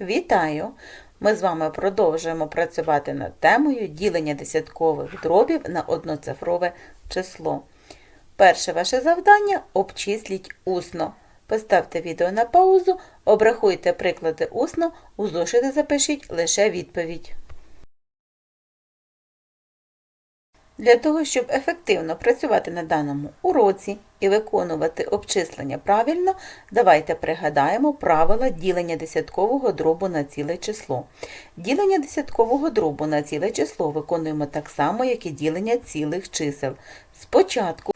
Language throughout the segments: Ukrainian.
Вітаю! Ми з вами продовжуємо працювати над темою ділення десяткових дробів на одноцифрове число. Перше ваше завдання обчисліть усно. Поставте відео на паузу, обрахуйте приклади усно, у зошити запишіть лише відповідь. Для того, щоб ефективно працювати на даному уроці і виконувати обчислення правильно, давайте пригадаємо правила ділення десяткового дробу на ціле число. Ділення десяткового дробу на ціле число виконуємо так само, як і ділення цілих чисел. Спочатку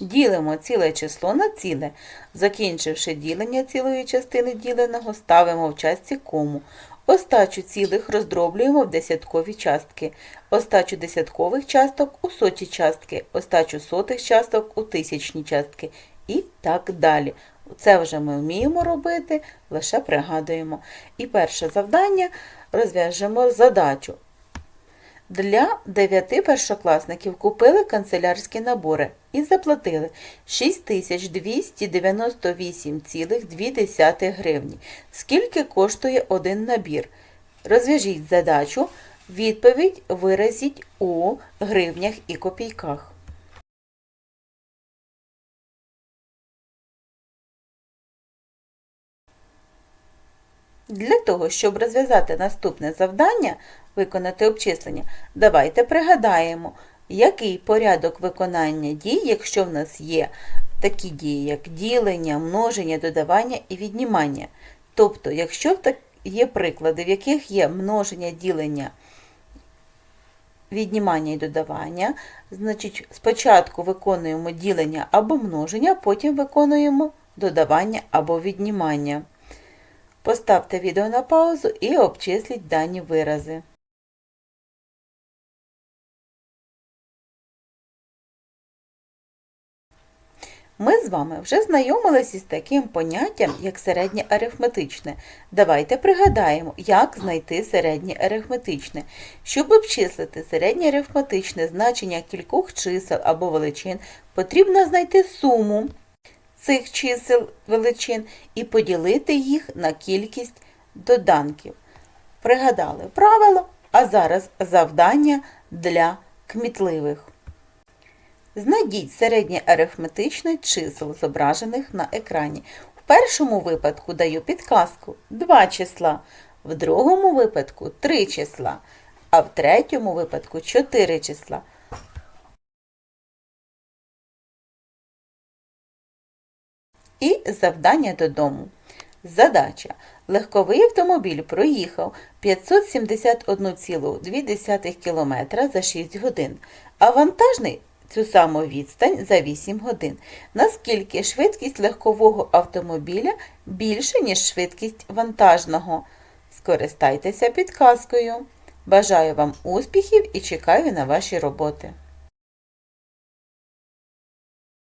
ділимо ціле число на ціле. Закінчивши ділення цілої частини діленого, ставимо в частці кому. Остачу цілих роздроблюємо в десяткові частки, остачу десяткових часток у соті частки, остачу сотих часток у тисячні частки і так далі. Це вже ми вміємо робити, лише пригадуємо. І перше завдання розв'яжемо задачу. Для 9 першокласників купили канцелярські набори і заплатили 6298,2 гривні. Скільки коштує один набір? Розв'яжіть задачу, відповідь виразіть у гривнях і копійках. Для того, щоб розв'язати наступне завдання, виконати обчислення, давайте пригадаємо, який порядок виконання дій, якщо в нас є такі дії, як ділення, множення, додавання і віднімання. Тобто, якщо є приклади, в яких є множення, ділення, віднімання і додавання, значить спочатку виконуємо ділення або множення, потім виконуємо додавання або віднімання. Поставте відео на паузу і обчисліть дані вирази. Ми з вами вже знайомилися із таким поняттям, як середнє арифметичне. Давайте пригадаємо, як знайти середнє арифметичне. Щоб обчислити середнє арифметичне значення кількох чисел або величин, потрібно знайти суму цих чисел величин і поділити їх на кількість доданків. Пригадали правило, а зараз завдання для кмітливих. Знайдіть середнє арифметичне чисел, зображених на екрані. В першому випадку даю підказку 2 числа, в другому випадку 3 числа, а в третьому випадку 4 числа. І завдання додому. Задача. Легковий автомобіль проїхав 571,2 км за 6 годин, а вантажний цю саму відстань за 8 годин. Наскільки швидкість легкового автомобіля більше, ніж швидкість вантажного? Скористайтеся підказкою. Бажаю вам успіхів і чекаю на ваші роботи.